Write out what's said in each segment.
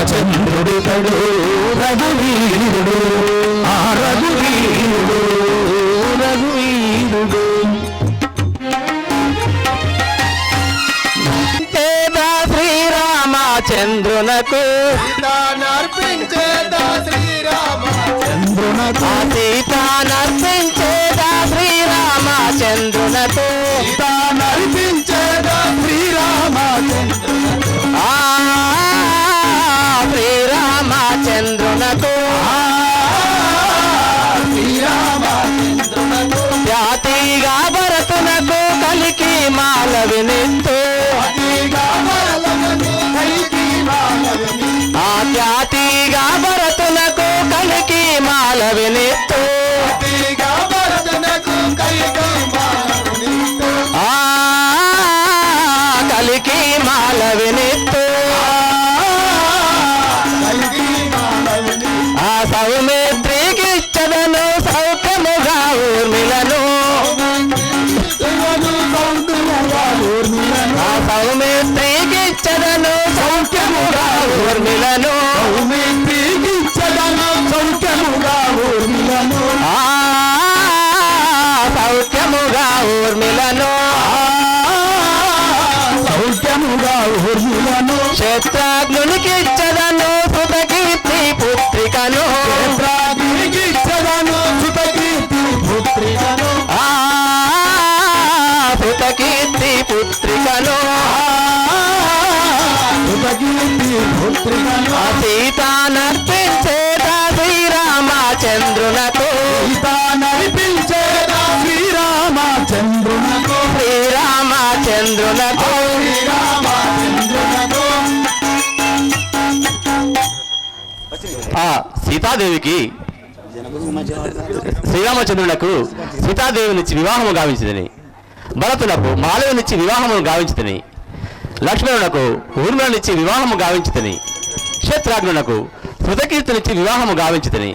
శ్రీరామచంద్రుడితడు రఘువీరుడు ఆ రఘువీరుడు రఘువీరుడు. చేత శ్రీరామచంద్రునకు సీతానర్పించేదా Srirama చంద్రునకు Sita tienen todo. సుతకీర్తి పుత్రికను ఆ సీత నర్పించేద శ్రీరామచంద్రునకు. సీత నడిపించేదా శ్రీరామచంద్రునకు. శ్రీరామచంద్రునకు శ్రీరామచంద్రునకు. ఆ సీతాదేవికి శ్రీరామచంద్రులకు సీతాదేవినిచ్చి వివాహము గావించిందని భరతులకు మాలవునిచ్చి వివాహమును గావించుతని. లక్ష్మణునకు ఊర్మిళనిచ్చి వివాహము గావించుతని. క్షేత్రాగ్నునకు శృతకీర్తినిచ్చి వివాహము గావించుతని.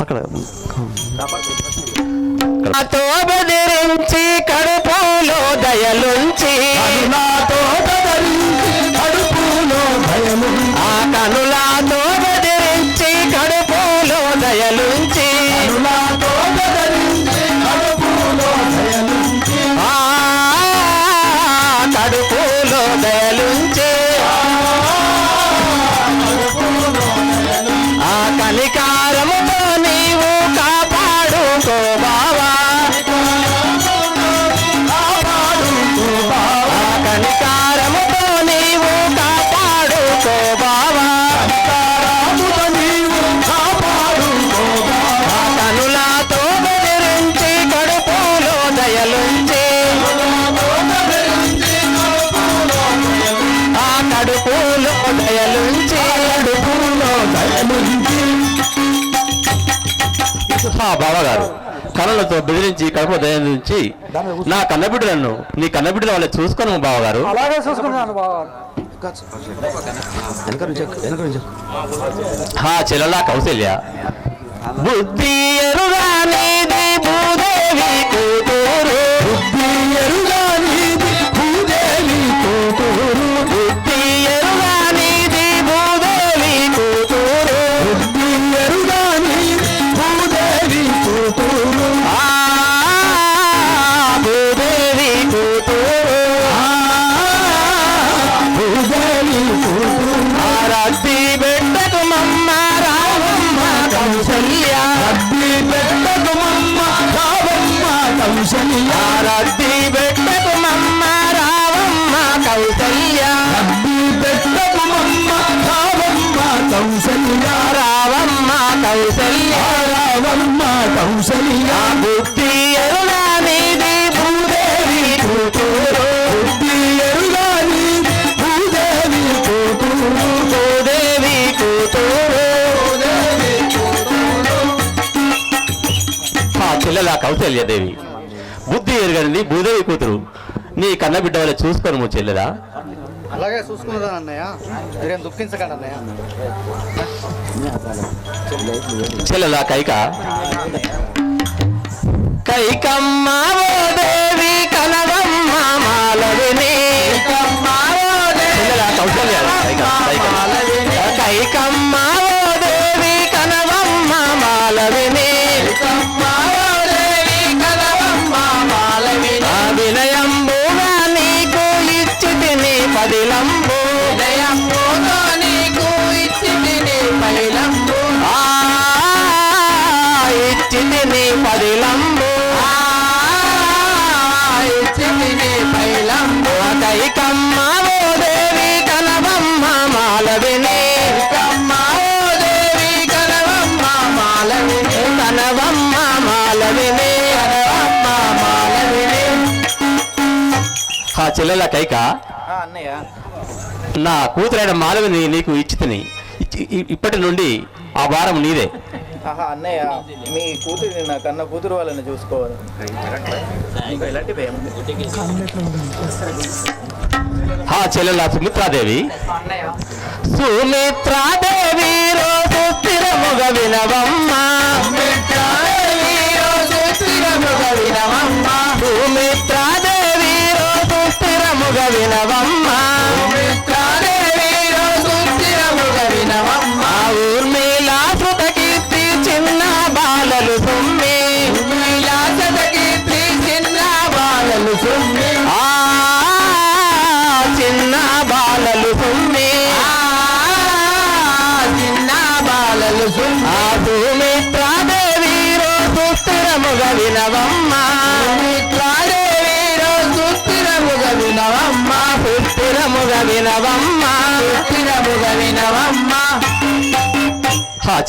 అక్కడ కడుపులో దయలుంచి హా బావగారు కనులతో బెదిరించి కడుపు దయించి నా కన్నబిడ్డలను నీ కన్నబిడ్డల వల్ల చూసుకున్నాము బావగారు అలాగే చూసుకున్నాను బాగా హా చెల్లెలా కౌశల్య. బుద్ధి భూదేవి కూతురు. కౌశల్య బుద్ధి ఎరుగానేది భూదేవి కూతురు. బుద్ధి ఎరుగా నీది భూదేవి కూతురు. భూదేవి కూతురు. హా చెల్లెలా కౌశల్యదేవి. బుద్ధి ఎరగనిది భూదేవి కూతురు. నీ కన్నబిడ్డ వల్ల చూసుకోను చెల్లెలా? అలాగే చూసుకున్నదా అన్నయ్య? మీరేం దుఃఖించకండి అన్నయ్య. చెల్లెలా కైక? కైకమ్మ ఓ దేవి కనవమ్మ చెల్లెల కైక నా కూతురైన మాలవిని నీకు ఇచ్చితిని ఇచ్చి- ఇ- ఇప్పటి నుండి ఆ భారం నీదే. అన్నయ్య మీ కూతురిని నా కన్న కూతురు వాళ్ళని చూసుకోవాలి. చెల్లెల సుమిత్రాదేవి. సుమిత్రాదేవి రోజు స్థిరముగ వినవమ్మ. సుమిత్రాదేవి రోజు స్థిరముగ వినవమ్మ. స్థిరముగ వినవమ్మా.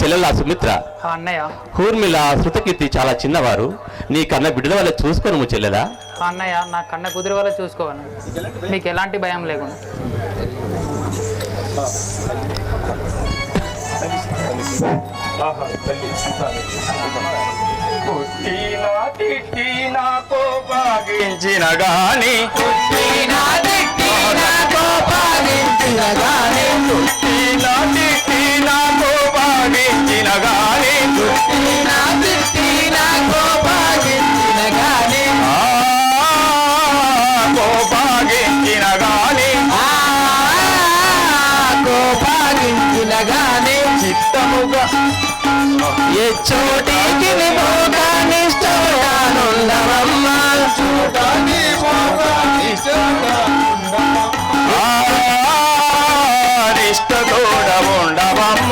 చెల్లెల సుమిత్ర. అన్నయ్య. కూర్మిల శృతకీర్తి చాలా చిన్నవారు. నీ కన్న బిడ్డల వల్ల చూసుకోను చెల్లెలా? అన్నయ్య నా కన్న కుదిరి వల్ల చూసుకోవాలి మీకు ఎలాంటి భయం లేకుండా. కోపాగించిన గాని పుట్టిన తిట్టిన కోపాగించిన గాని పుట్టిన తిట్టిన కోపాగించిన గాని పుట్టిన తిట్టిన కోపాగించిన గాని కోపాగించిన గాని కోపాగించిన గాని చిత్తముగా. ఏ చోటికి నిష్టముండవమ్మ నిష్ట కూడా ఉండవమ్మ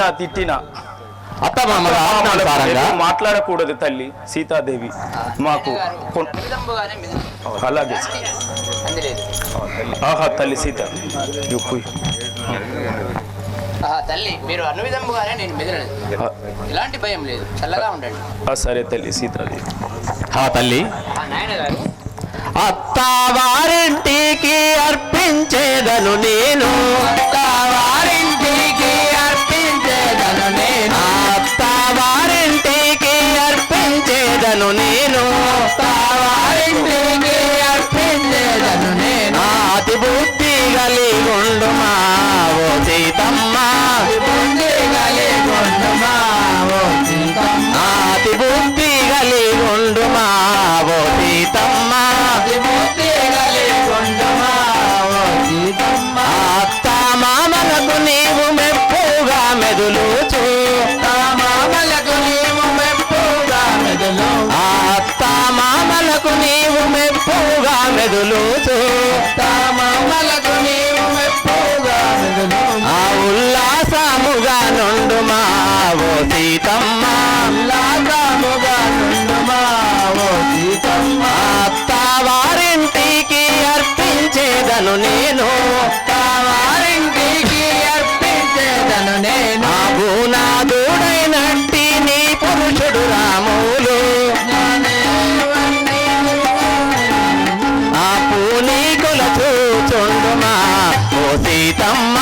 తిట్టిన రేపు మాట్లాడకూడదు తల్లి సీతాదేవి. మాకు అలాగే. ఆహా తల్లి సీత. చెప్పు ఆహా, తల్లి మీరు అన్న విధముగానే నేను మెదలలేదు. ఆ, ఎలాంటి భయం లేదు. చల్లగా ఉండండి. ఆ, సరే తల్లి సీతాదేవి. ఆ తల్లి. ఆ నాయన గారు. అత్తవారింటికి అర్పించేదను నేను. అత్తవారింటికి అర్పించేదను నేను. అత్తవారింటికి అర్పించేదను నేను. అత్తవారింటికి మెప్పుగా మెదులుచు మామలకు మెప్పుగా. ఆ ఉల్లాసముగా నుండు సీతమ్మ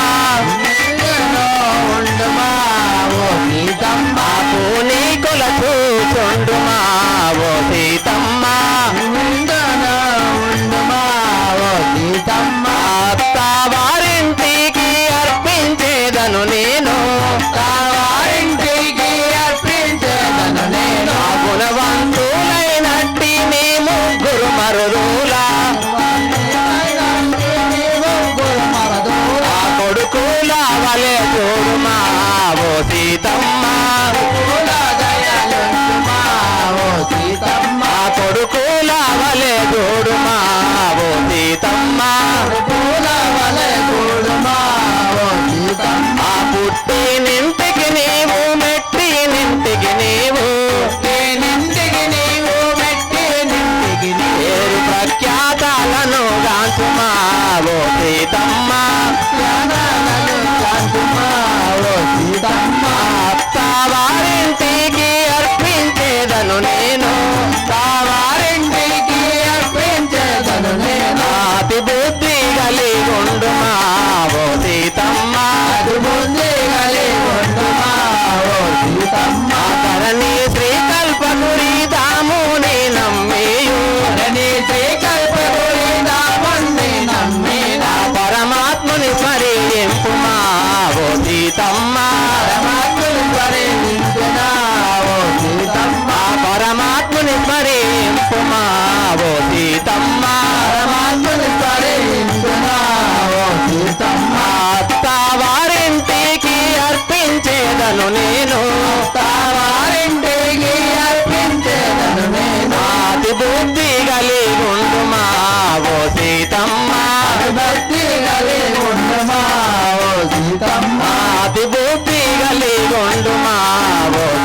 అతిభూతి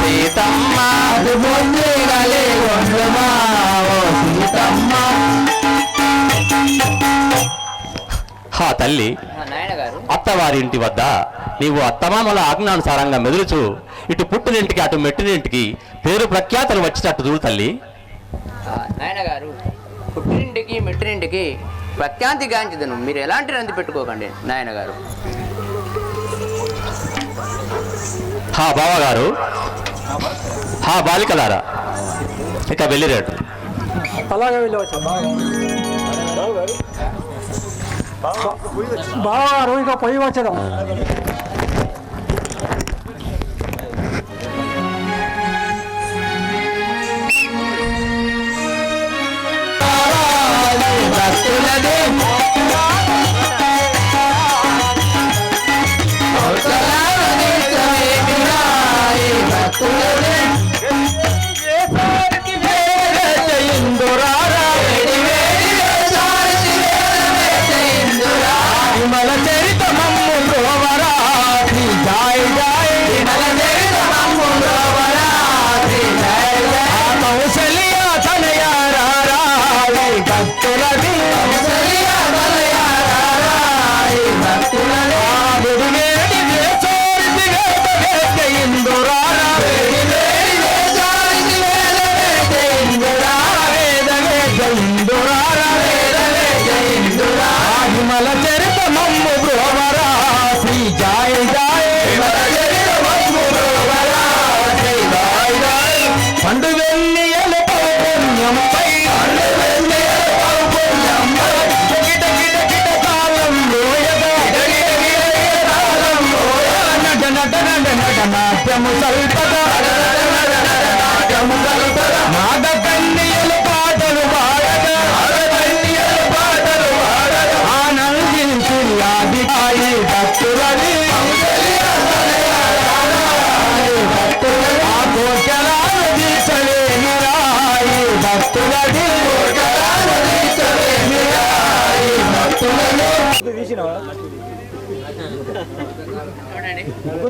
సీతమ్మ అతిభూతి సీతమ్మ. హా తల్లి అత్తవారింటి వద్ద నీవు అత్తమామల ఆజ్ఞానుసారంగా మెదులుచు ఇటు పుట్టినింటికి అటు మెట్టినింటికి పేరు ప్రఖ్యాతలు వచ్చినట్టు చూడు తల్లి. ఇంటికి మెట్టినింటికి ప్రత్యాంతి గాంచిదను. మీరు ఎలాంటి రంది పెట్టుకోకండి నాయన గారు హా బావగారు. హా బాలికలారా. ఇక వెళ్ళిరాడు. అలాగే వెళ్ళవచ్చు. బావగారు ఇక పోయి వచ్చేదాం రాగము సల్పద. రాగము సల్పద మాదకన్యల పాటలు పాడగా మాదకన్యల పాటలు పాడగా ఆనందించి ఆదిపాయి భక్తులని. ఆ